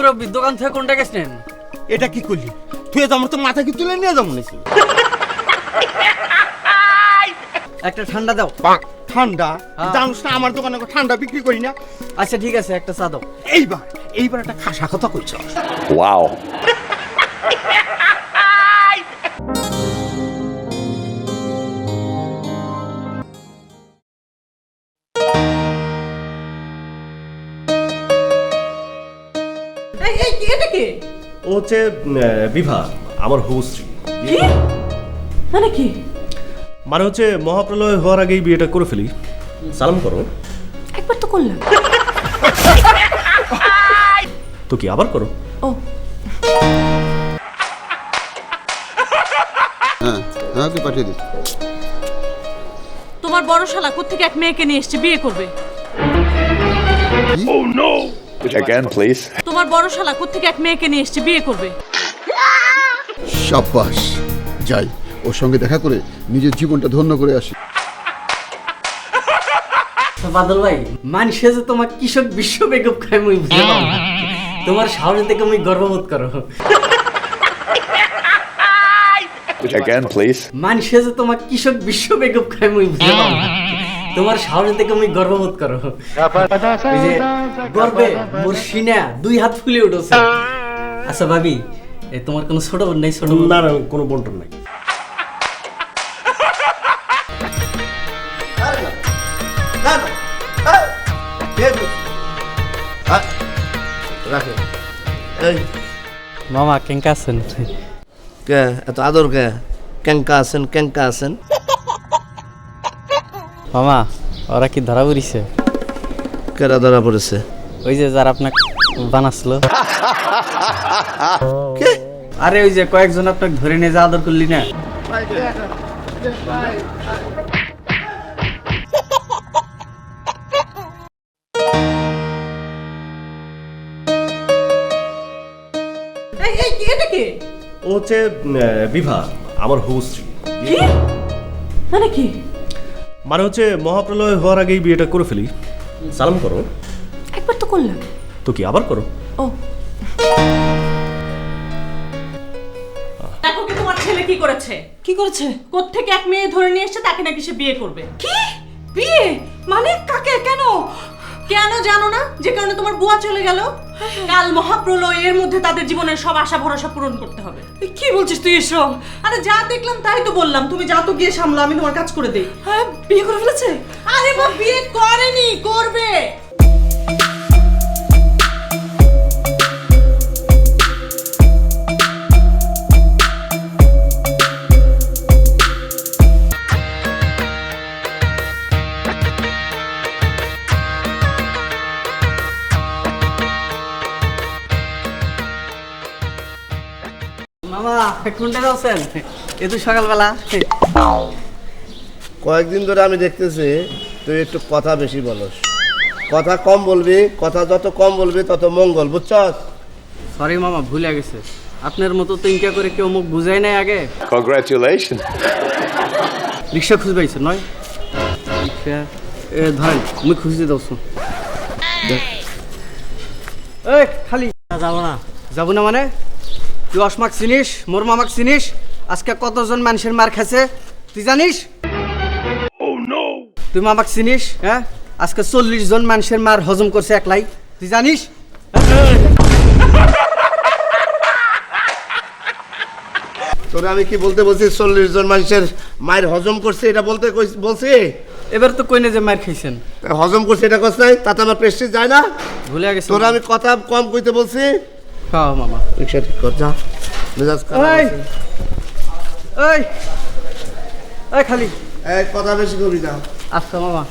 মুরব্বী দোকান থেকে কোনটা গেছেন এটা কি করলি? তুই তো আমার তো মাথা কি তুলে নিয়ে যাব নাকি? একটা ঠান্ডা দাও। ঠান্ডা? হ্যাঁ। না আমার দোকানে ঠান্ডা বিক্রি করি না? আচ্ছা ঠিক আছে একটা চা দাও। এইবার এইবার একটা খাসা কথা কইছ। Wow. ও হচ্ছে বিভা আমার হবু স্ত্রী। মানে কি? মানে হচ্ছে মহাপ্রলয় হওয়ার আগেই বিয়েটা করে ফেলি। সালাম করো। একবার তো করলাম। তো কি আবার করো? ও। হ্যাঁ হ্যাঁ ওকে পাঠিয়ে দিস তোমার বড় শালা কোত্থেকে এক মেয়েকে নিয়ে এসছে বিয়ে করবে? Again, please. তোমার বড় শালা কোত্থেকে এক মেয়েকে নিয়ে এসছে বিয়ে করবে সাব্বাস যাই ওর সঙ্গে দেখা করে নিজের জীবনটা ধন্য করে আসি তো বাদল ভাই মানুষে যে তোমার কৃষক বিশ্ব বেগব খায় মুই না। তোমার সাহস দেখে মুই গর্ববোধ করো Again, please. মানুষে যে তোমার কৃষক বিশ্ব বেগব খায় মুই পারো না। তোমার সাহস দেখে মুই গর্ববোধ করো। যে গর্বে মোর সিনা দুই হাত ফুলে উঠেছে। আচ্ছা ভাবি তোমার কোনো ছোট বোন নেই ছোট বোন? না না কোনো বন্টন নাই। মামা কেঙ্কা আছেন? কে? এত আদর কে? ক্যাঙ্কা আছেন কেঙ্কা আছেন। মামা ওরা কি ধরা পড়িছে? কেরা ধরা পড়েছে? ওই যে যারা আপনাকে বানাসলো আরে ওই যে কয়েকজন আপনাকে ধরে নিয়ে যা আদর করলি না? ও হচ্ছে বিভা আমার হবু স্ত্রী। মানে কি? মানে হচ্ছে মহাপ্রলয় হওয়ার আগেই বিয়েটা করে ফেলি। সালাম করো। একবার তো করলাম। তো কি আবার করো? ও। দেখো কি তোমার ছেলে কি করেছে? কি করেছে? কোত্থেকে এক মেয়ে ধরে নিয়ে এসেছে তাকে নাকি সে বিয়ে করবে। কি? বিয়ে? মানে কাকে? কেন? কেন জানো না? যে কারণে তোমার বুয়া চলে গেল? কাল মহাপ্রলয়ের মধ্যে তাদের জীবনের সব আশা ভরসা পূরণ করতে হবে। কি বলছিস তুই এসব? আরে যা দেখলাম তাই তো বললাম তুমি যা তো গিয়ে সামলা আমি তোমার কাজ করে দেই। হ্যাঁ বিয়ে করে ফেলেছে? আরে বা বিয়ে করেনি করবে। মামা কোনটা আছেন এ তো সকালবেলা। কয়েকদিন ধরে আমি দেখতেছি তুই একটু কথা বেশি বলস। কথা কম বলবি কথা যত কম বলবি তত মঙ্গল বুঝছস? সরি মামা ভুলে গেছে। আপনার মতো তো ইনকা করে কেউ মুখ বুঝাই নাই আগে। Congratulations. রিক্সা খুঁজে পাইছে নয়? রিক্সা এ ধরেন মুই খুঁজতে দাও এই। খালি। যাব না। যাব না মানে? তুই অসমাক চিনিস মোর মামাক চিনিস আজকে কতজন মানুষের মার খাইছে তুই জানিস? তুই মামাক চিনিস হ্যাঁ? আজকে চল্লিশ জন মানুষের মার হজম করছে একলাই তুই জানিস? তোরে আমি কি বলতে বলছি চল্লিশ জন মানুষের মায়ের হজম করছে এটা বলতে বলছি? এবার তো কইনে যে মার খাইছেন। হজম করছে এটা কস নাই তাতে আমার প্রেস্টিজ যায় না। ভুলে গেছে। তোরা আমি কথা কম কইতে বলছি খাও মামা রিক্সা ঠিক কর যা মেজাজ এই! এই এই খালি এই কথা বেশি করবি না আচ্ছা মামা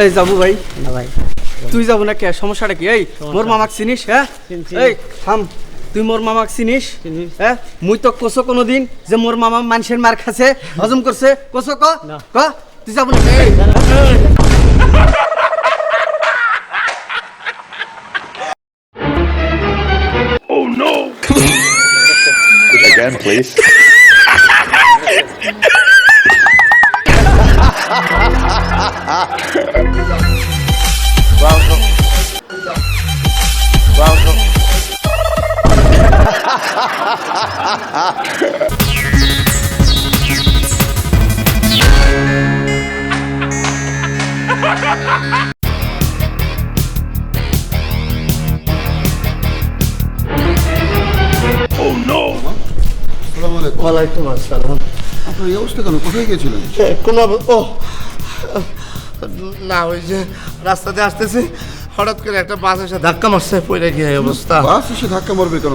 এই যাব ভাই না ভাই তুই যাব না কে সমস্যাটা কি? এই মোর মামাক চিনিস হ্যাঁ? এই থাম। তুই মোর মামাক চিনিস? হ্যাঁ? মুই তো কোসো কোনোদিন যে মোর মামা মানুষের মার খাছে হজম করছে? কোসো ক? ক? তুই যাব না। again, please? Welcome. Welcome. আপনার এই অবস্থা কেন? কোথায় গিয়েছিলেন? কোনো ও না ওই যে রাস্তাতে আসতেছি হঠাৎ করে একটা বাস এসে ধাক্কা মারছে পড়ে গিয়ে অবস্থা। বাস এসে ধাক্কা মারবে কেন?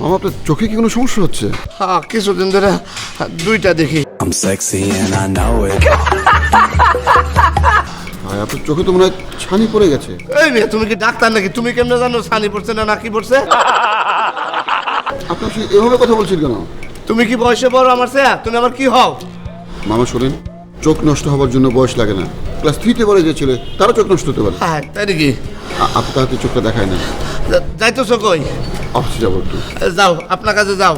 মামা আপনার চোখে কি কোনো সমস্যা হচ্ছে? হ্যাঁ কিছুদিন ধরে দুইটা দেখি। I'm sexy and I know it. ভাই আপনার চোখে তো মনে হয় ছানি পড়ে গেছে। এই মেয়ে তুমি কি ডাক্তার নাকি? তুমি কেমনে জানো সানি পড়ছে না নাকি পড়ছে? আপনি আসলে এভাবে কথা বলছেন কেন? তুমি কি বয়সে বড় আমার চেয়ে তুমি আমার কি হও? মামা শোনেন চোখ নষ্ট হওয়ার জন্য বয়স লাগে না। ক্লাস থ্রিতে পড়ে যে ছেলে তারও চোখ নষ্ট হতে পারে। হ্যাঁ তাই নাকি? আ- আপনার হাতে চোখটা দেখায় না যা- যাইতেছো কই? অফিসে যাব একটু। যাও আপনার কাছে যাও।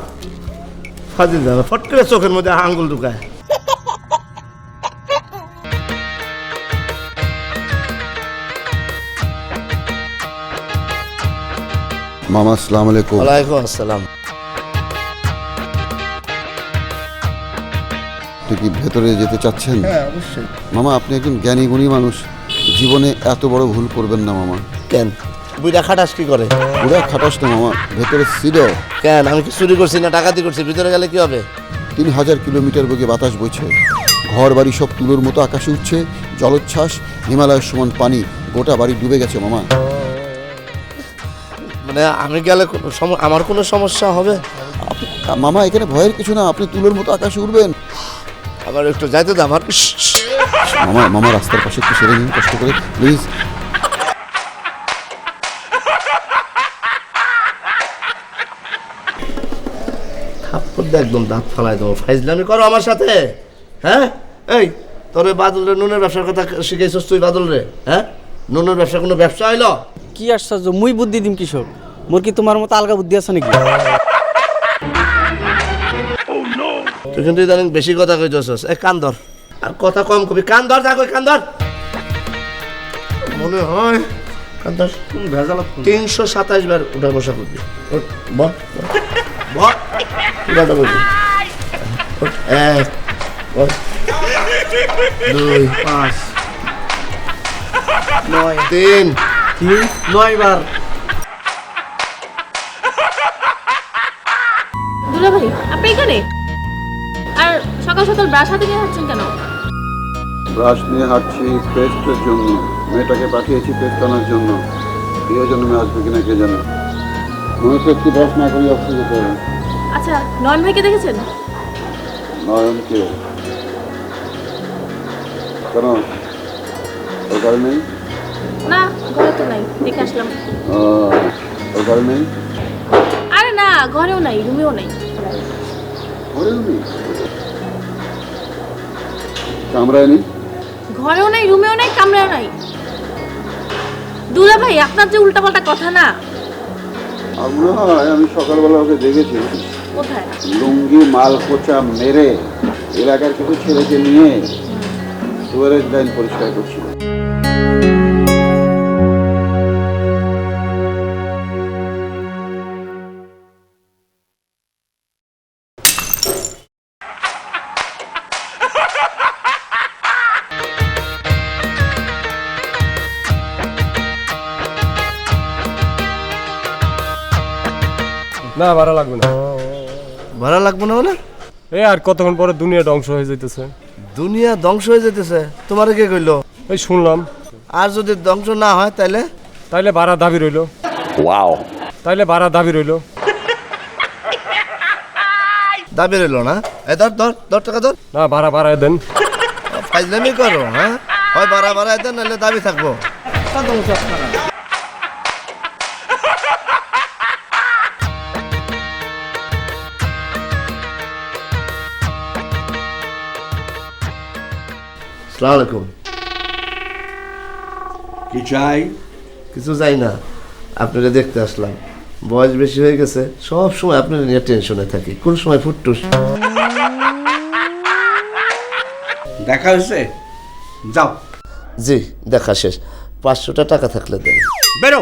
ফাজিল ফট করে চোখের মধ্যে আঙ্গুল ঢুকায়। মামা আসসালাম আলাইকুম। ওয়ালাইকুম আসসালাম। আপনি কি ভেতরে যেতে চাচ্ছেন? হ্যাঁ অবশ্যই। মামা আপনি একজন জ্ঞানী গুণী মানুষ। জীবনে এত বড় ভুল করবেন না মামা। কেন? বুইটা খাটাস কি করে? পুরা খাটাস না মামা ভেতরে ছিল। কেন? আমি কি চুরি করছি না ডাকাতি করছি? ভিতরে গেলে কি হবে? তিন হাজার কিলোমিটার বেগে বাতাস বইছে। ঘর বাড়ি সব তুলোর মতো আকাশে উঠছে। জলোচ্ছ্বাস হিমালয়ের সমান পানি গোটা বাড়ি ডুবে গেছে মামা। মানে আমি গেলে কোনো সম- আমার কোনো সমস্যা হবে? মামা এখানে ভয়ের কিছু না আপনি তুলোর মতো আকাশে উঠবেন। আবার একটু যাইতে দাও আমার। মামা মামা রাস্তার পাশে একটু সেরে নিন কষ্ট করে। প্লিজ থাপ্পড় একদম দাঁত ফালাই দেবো। ফাইজলামি করো আমার সাথে। হ্যাঁ? এই তোর ওই বাদল রে নুনের ব্যবসার কথা শিখাইছস তুই বাদল রে হ্যাঁ? নুনের ব্যবসা কোনো ব্যবসা হইল? কি আশ্চর্য মুই বুদ্ধি দিম কিশোর। মোর কি তোমার মতো আলগা বুদ্ধি আছে নাকি? তুই কিন্তু ইদানিং বেশি কথা কইতেছস। এ কান ধর। আর কথা কম কবি। কান ধর যা কই কান ধর। মনে হয় কান ধর। তিনশো সাতাশ বার উঠা বসা করবি। বল বল করবি ওঠ, এক দুই পাঁচ। নয়। তিন। তিন নয় বার। দুলা ভাই আপনি এখানে? আর সকাল সকাল ব্রাশ হাতে নিয়ে যাচ্ছেন কেন? ব্রাশ নিয়ে হাঁটছি পেস্টের জন্য। মেয়েটাকে পাঠিয়েছি পেস্ট আনার জন্য। মেয়ে আসবে কিনা কে জানে? মনে হচ্ছে একটু ব্রাশ না করি অফিসে যেতে হবে। আচ্ছা নয়ন ভাইকে দেখেছেন? নয়নকে কেন? ওর ঘরে নেই? না ঘরে তো নাই দেখে আসলাম। ওর ঘরে নেই? আরে না ঘরেও নাই রুমেও নাই। ঘরেও নেই? কামরায় নেই? ঘরেও নাই রুমেও নাই কামরাও নাই। দুলা ভাই আপনার যে উল্টাপাল্টা কথা না। মনে হয় আমি সকালবেলা ওকে দেখেছি। কোথায় লুঙ্গি মাল কোচা মেরে এলাকার কিছু ছেলেকে নিয়ে সুয়ারেজ লাইন পরিষ্কার করছিল না ভাড়া লাগবে না ভাড়া লাগবে না মানে এই আর কতক্ষণ পরে দুনিয়া ধ্বংস হয়ে যাইতেছে? দুনিয়া ধ্বংস হয়ে যেতেছে তোমার কে কইলো? এই শুনলাম। আর যদি ধ্বংস না হয় তাহলে তাইলে ভাড়া দাবি রইল। ওয়াও তাইলে ভাড়া দাবি রইল। দাবি রইল না? এ ধর ধর দশ টাকা ধর। না ভাড়া বাড়ায় দেন। ফাইজলামি করো হ্যাঁ? হয় বাড়া বাড়া দেন নাহলে দাবি থাকব। আলাইকুম কি চাই? কিছু যাই না। আপনারা দেখতে আসলাম। বয়স বেশি হয়ে গেছে সব সময় আপনারা নিয়ে টেনশনে থাকি। কোন সময় ফুটটুস? দেখা হয়েছে? যাও। জি দেখা শেষ। পাঁচশোটা টাকা থাকলে দেন। বেরো।